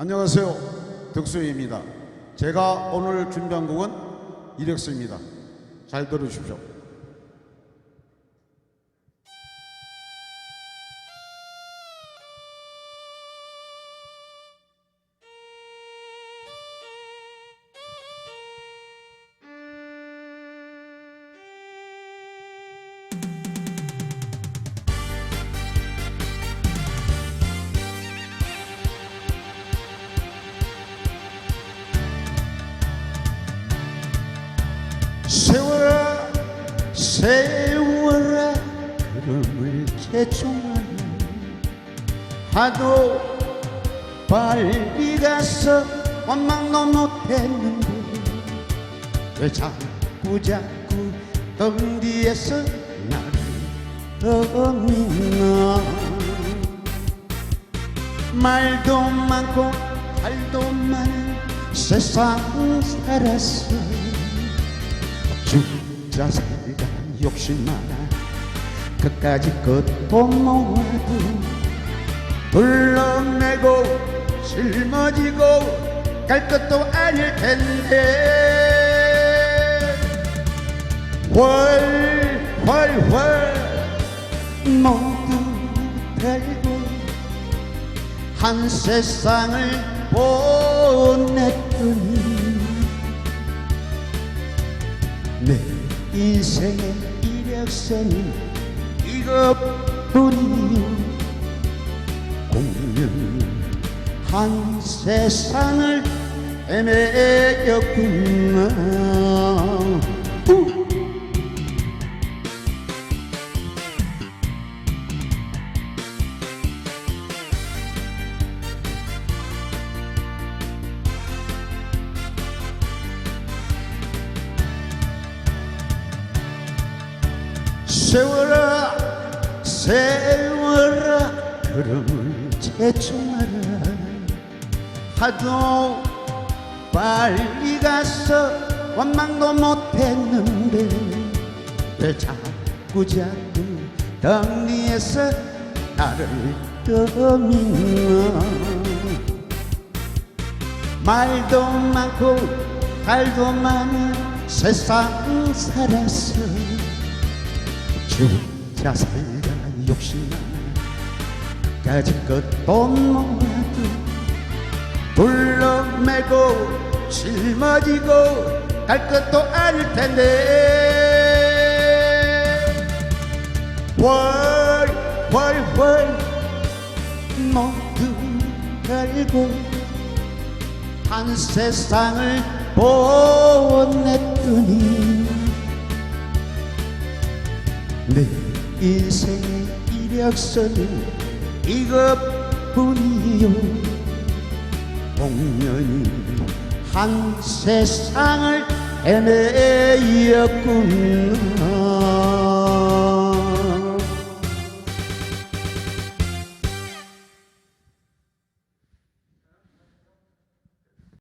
안녕하세요. 덕수입니다. 제가 오늘 준비한 곡은 이력서입니다. 잘 들어주십시오. 세월아 세월아 그름을 제종하는 하도 빨리 가서 원망도 못했는데 왜 자꾸 자꾸 등 뒤에서 나를 떠미나? 말도 많고 탈도 많은 세상 살았어 죽자 살다 욕심 많아. 끝까지 끝도 모아도 불러내고 짊어지고 갈 것도 아닐 텐데. 훨훨훨 모두 달고 한 세상을 보냈더니 인생의 이력서는 이것뿐이요 공명이 한 세상을 헤매겼구나 세월아 세월아 그름을 제종하라. 하도 빨리 가서 원망도 못했는데 왜 자꾸 자꾸 등 뒤에서 나를 떠미나 말도 많고 달도 많은 세상 살았어 죽자 살다 욕심. 많아 가질 것도 모아도 불러매고 짊어지고 갈 것도 아닐 텐데. 월월월 모두 갈고 한 세상을 보냈더니 인생의 이력서는 이것뿐이요. 공연히 한 세상을 헤매였구나